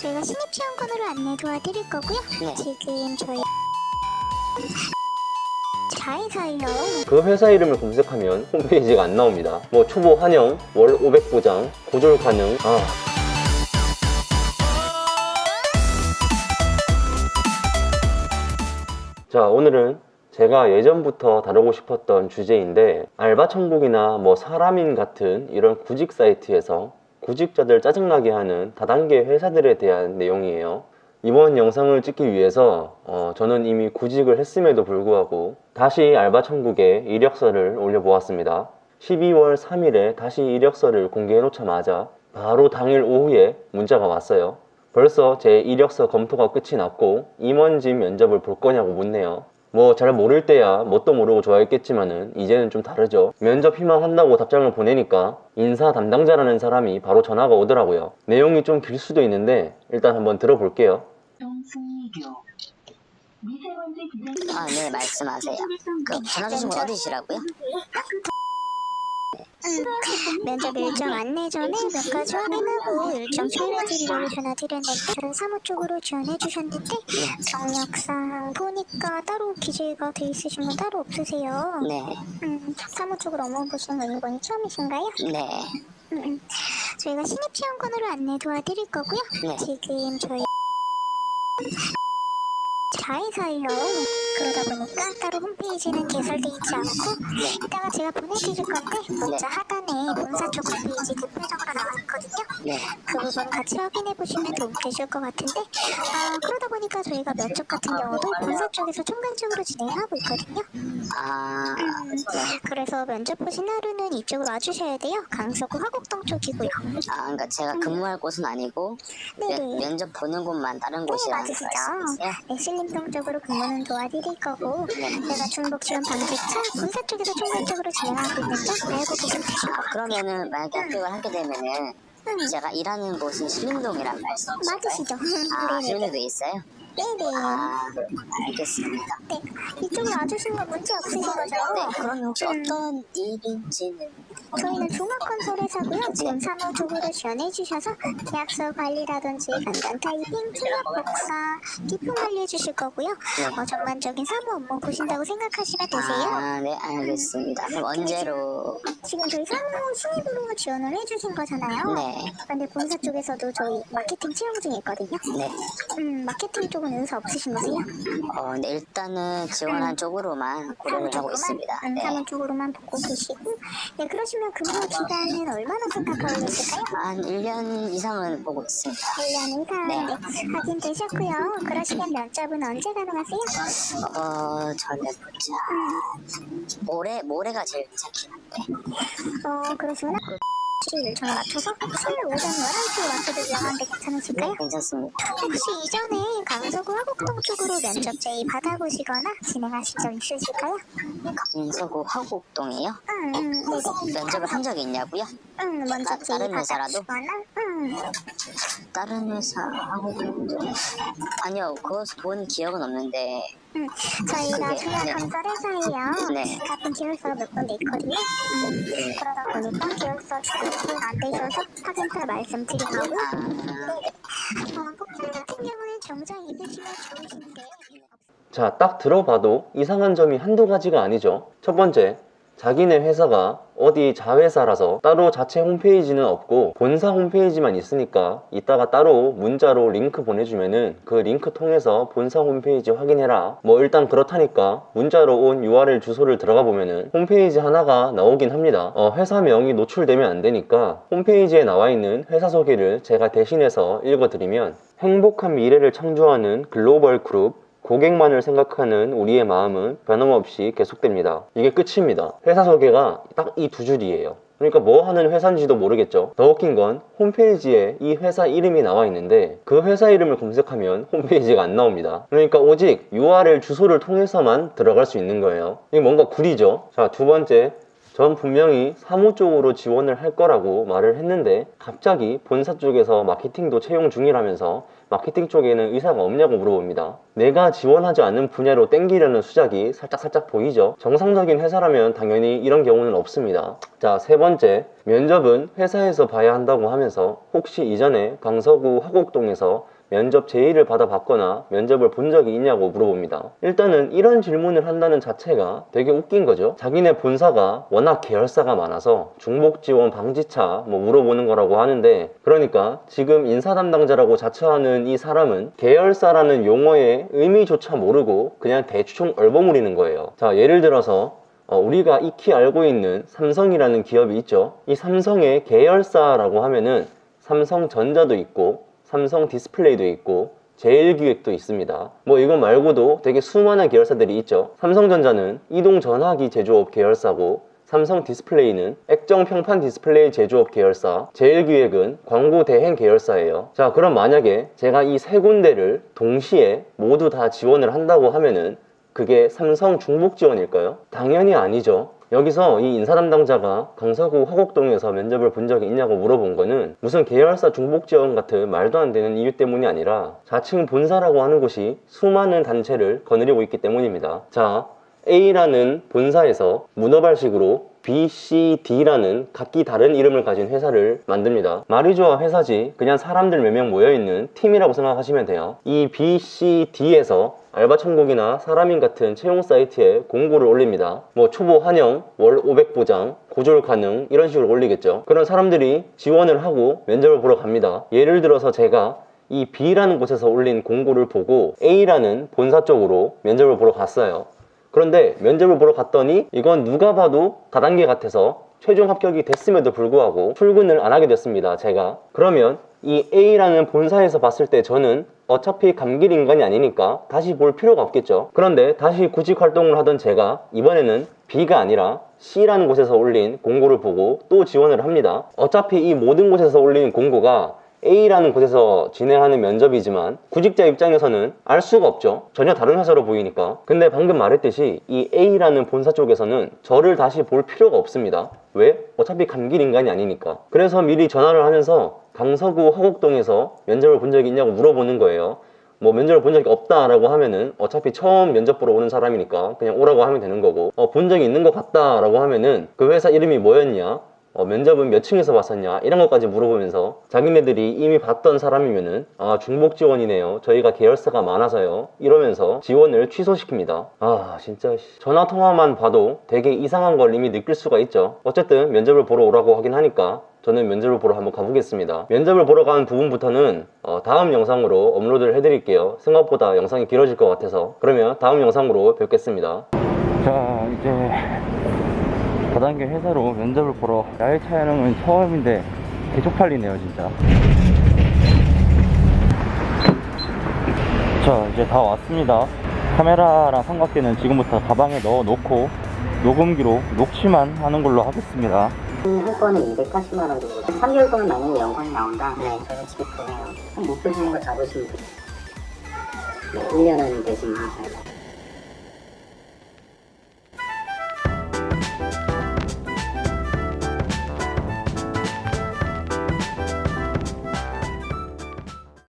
저희가 신입 체험관으로 안내 도와드릴 거고요. 네. 지금 저희 자회사예요. 그 회사 이름을 검색하면 홈페이지가 안 나옵니다. 뭐 초보 환영, 월 500보장, 고졸 가능. 아. 자, 오늘은 제가 예전부터 다루고 싶었던 주제인데 알바 천국이나 뭐 사람인 같은 이런 구직 사이트에서 구직자들 짜증나게 하는 다단계 회사들에 대한 내용이에요. 이번 영상을 찍기 위해서 어, 저는 이미 구직을 했음에도 불구하고 다시 알바 천국에 이력서를 올려보았습니다. 12월 3일에 다시 이력서를 공개해 놓자마자 바로 당일 오후에 문자가 왔어요. 벌써 제 이력서 검토가 끝이 났고 임원진 면접을 볼 거냐고 묻네요. 뭐 잘 모를 때야 뭣도 모르고 좋아했겠지만은 이제는 좀 다르죠. 면접 희망한다고 답장을 보내니까 인사 담당자라는 사람이 바로 전화가 오더라고요. 내용이 좀 길 수도 있는데 일단 한번 들어볼게요. 아, 네, 말씀하세요. 그 전화 주신 분 어디시라고요? 면접 일정 안내 전에 몇 가지 확인하고 일정 조율해드리려고 전화드렸는데 다른 사무 쪽으로 지원해 주셨는데 경력상 보니까 따로 기재가 돼 있으신 건 따로 없으세요. 네, 음, 사무 쪽으로 업무 보시는 건 이번이 처음이신가요? 네, 음, 음. 저희가 신입 체험관으로 안내 도와드릴 거고요. 네. 지금 저희 자회사예요. 그러다 보니까 따로 홈페이지는 개설돼 있지 않고 이따가 제가 보내드릴 건데 문자 하단에 본사 쪽 홈페이지 대표적으로 나와 있거든요. 네. 그 부분 같이 확인해 보시면 도움 되실 것 같은데 아, 그러다 보니까 저희가 면접 같은 경우도 본사 쪽에서 총괄적으로 진행하고 있거든요. 아, 음, 그래서 면접 보신 하루는 이쪽으로 와주셔야 돼요. 강서구 화곡동 쪽이고요. 아, 그러니까 제가 근무할 곳은 아니고 네네. 면, 면접 보는 곳만 다른 곳이라는 맞으시죠. 말씀이세요? 네, 신림동 쪽으로 근무는 도와드 릴 거고 제가 중복 지원 방지차 군사 쪽에서 총괄적으로 진행하고 있는 점 알고 계시면 되실. 그러면은 만약에 합격을 하게 되면은 음, 제가 일하는 곳은 신림동이란 말씀이실까요? 맞으시죠? 아, 네네. 신림동에 있어요? 네네. 아, 알겠습니다. 네. 이쪽으로 와주신 거 문제 없으신 거죠? 네, 그러면 혹시 어떤 일인지는 저희는 종합건설 회사고요. 지금 사무 쪽으로 지원해주셔서 계약서 관리라든지 간단 타이핑, 출력 복사, 기품 관리해 주실 거고요. 어, 전반적인 사무 업무 보신다고 생각하시면 되세요. 아, 네, 알겠습니다. 그럼 언제로? 지금 저희 사무 신입으로 지원을 해주신 거잖아요. 네, 근데 본사 쪽에서도 저희 마케팅 채용 중에 있거든요. 네. 음, 마케팅 쪽은 의사 없으신 거세요? 어, 네, 일단은 지원한 쪽으로만 고려를 하고? 있습니다. 음, 네. 사무 쪽으로만 보고 계시고. 네, 그러시 면 근무 기간은 얼마나 생각하고 계실까요? 한 1년 이상은 보고 있습니다. 1년 이상 네. 네. 확인되셨고요. 그러시면 면접은 언제 가능하세요? 어, 저는 보자. 모레, 모레가 제일 괜찮긴 한데. 어, 그러시 면 일정에 맞춰서 수요일 오전 11시에 와서도 하는데 괜찮으실까요? 네, 괜찮습니다. 혹시 이전에 강서구 화곡동 쪽으로 면접 제의 받아보시거나 진행하신 적 있으실까요? 강서구 화곡동이요? 응, 응, 네네. 면접을 한 적이 있냐고요? 응, 먼저 아, 제의 다른 회사라도? 받아보시거나, 응. 다른 회사 화곡동. 아니요, 그거 본 기억은 없는데. 응, 저희가 네, 중요한 네. 건설 회사예요. 네. 같은 기획서가 몇 군데 있거든요. 음, 그러다 보니까 준비가 안 되셔서 확인서 말씀드린 거고. 아, 어, 복장 같은 경우는 정장 입으시면 좋으신데. 자, 딱 들어봐도 이상한 점이 한두 가지가 아니죠. 첫 번째, 자기네 회사가 어디 자회사라서 따로 자체 홈페이지는 없고 본사 홈페이지만 있으니까 이따가 따로 문자로 링크 보내주면은 그 링크 통해서 본사 홈페이지 확인해라. 뭐 일단 그렇다니까 문자로 온 URL 주소를 들어가 보면은 홈페이지 하나가 나오긴 합니다. 어, 회사명이 노출되면 안 되니까 홈페이지에 나와 있는 회사 소개를 제가 대신해서 읽어드리면 행복한 미래를 창조하는 글로벌 그룹 고객만을 생각하는 우리의 마음은 변함없이 계속됩니다. 이게 끝입니다. 회사 소개가 딱 이 두 줄이에요. 그러니까 뭐 하는 회사인지도 모르겠죠. 더 웃긴 건 홈페이지에 이 회사 이름이 나와 있는데 그 회사 이름을 검색하면 홈페이지가 안 나옵니다. 그러니까 오직 URL 주소를 통해서만 들어갈 수 있는 거예요. 이게 뭔가 구리죠. 자, 두 번째. 전 분명히 사무 쪽으로 지원을 할 거라고 말을 했는데 갑자기 본사 쪽에서 마케팅도 채용 중이라면서 마케팅 쪽에는 의사가 없냐고 물어봅니다. 내가 지원하지 않는 분야로 땡기려는 수작이 살짝살짝 보이죠? 정상적인 회사라면 당연히 이런 경우는 없습니다. 자, 세 번째. 면접은 회사에서 봐야 한다고 하면서 혹시 이전에 강서구 화곡동에서 면접 제의를 받아봤거나 면접을 본 적이 있냐고 물어봅니다. 일단은 이런 질문을 한다는 자체가 되게 웃긴 거죠. 자기네 본사가 워낙 계열사가 많아서 중복 지원 방지차 뭐 물어보는 거라고 하는데 그러니까 지금 인사 담당자라고 자처하는 이 사람은 계열사라는 용어의 의미조차 모르고 그냥 대충 얼버무리는 거예요. 자, 예를 들어서 어, 우리가 익히 알고 있는 삼성이라는 기업이 있죠. 이 삼성의 계열사라고 하면은 삼성전자도 있고 삼성 디스플레이도 있고 제일기획도 있습니다. 뭐 이거 말고도 되게 수많은 계열사들이 있죠. 삼성전자는 이동 전화기 제조업 계열사고 삼성 디스플레이는 액정 평판 디스플레이 제조업 계열사, 제일기획은 광고 대행 계열사예요. 자, 그럼 만약에 제가 이 세 군데를 동시에 모두 다 지원을 한다고 하면은 그게 삼성 중복 지원일까요? 당연히 아니죠. 여기서 이 인사 담당자가 강서구 화곡동에서 면접을 본 적이 있냐고 물어본 거는 무슨 계열사 중복 지원 같은 말도 안 되는 이유 때문이 아니라 자칭 본사라고 하는 곳이 수많은 단체를 거느리고 있기 때문입니다. 자, A라는 본사에서 문어발식으로 B, C, D라는 각기 다른 이름을 가진 회사를 만듭니다. 좋아 회사지 그냥 사람들 몇 명 모여있는 팀이라고 생각하시면 돼요. 이 B, C, D에서 알바 천국이나 사람인 같은 채용 사이트에 공고를 올립니다. 뭐 초보 환영, 월 500 보장, 고졸 가능 이런 식으로 올리겠죠. 그런 사람들이 지원을 하고 면접을 보러 갑니다. 예를 들어서 제가 이 B라는 곳에서 올린 공고를 보고 A라는 본사 쪽으로 면접을 보러 갔어요. 그런데 면접을 보러 갔더니 이건 누가 봐도 다단계 같아서 최종 합격이 됐음에도 불구하고 출근을 안 하게 됐습니다. 제가. 그러면 이 A라는 본사에서 봤을 때 저는 어차피 감길 인간이 아니니까 다시 볼 필요가 없겠죠. 그런데 다시 구직 활동을 하던 제가 이번에는 B가 아니라 C라는 곳에서 올린 공고를 보고 또 지원을 합니다. 어차피 이 모든 곳에서 올린 공고가 A라는 곳에서 진행하는 면접이지만 구직자 입장에서는 알 수가 없죠. 전혀 다른 회사로 보이니까. 근데 방금 말했듯이 이 A라는 본사 쪽에서는 저를 다시 볼 필요가 없습니다. 왜? 어차피 감길 인간이 아니니까. 그래서 미리 전화를 하면서 강서구 화곡동에서 면접을 본 적이 있냐고 물어보는 거예요. 뭐 면접을 본 적이 없다라고 하면은 어차피 처음 면접 보러 오는 사람이니까 그냥 오라고 하면 되는 거고 어, 본 적이 있는 것 같다라고 하면은 그 회사 이름이 뭐였냐 어, 면접은 몇 층에서 봤었냐 이런 것까지 물어보면서 자기네들이 이미 봤던 사람이면은 아 중복 지원이네요. 저희가 계열사가 많아서요. 이러면서 지원을 취소시킵니다. 아 진짜 씨. 전화 통화만 봐도 되게 이상한 걸 이미 느낄 수가 있죠. 어쨌든 면접을 보러 오라고 하긴 하니까 저는 면접을 보러 한번 가보겠습니다. 면접을 보러 가는 부분부터는 어, 다음 영상으로 업로드를 해드릴게요. 생각보다 영상이 길어질 것 같아서. 그러면 다음 영상으로 뵙겠습니다. 자 이제 다단계 회사로 면접을 보러 야외 촬영은 처음인데 계속 팔리네요 진짜 자 이제 다 왔습니다 카메라랑 삼각대는 지금부터 가방에 넣어 놓고 녹음기로 녹취만 하는 걸로 하겠습니다 한 건에 280만 원 정도. 3개월 동안 만약에 연관이 나온다. 네, 저는 지급해요. 못 보시는 거 잡으시면 돼요. 네, 1년은 대신 하셔야 돼요.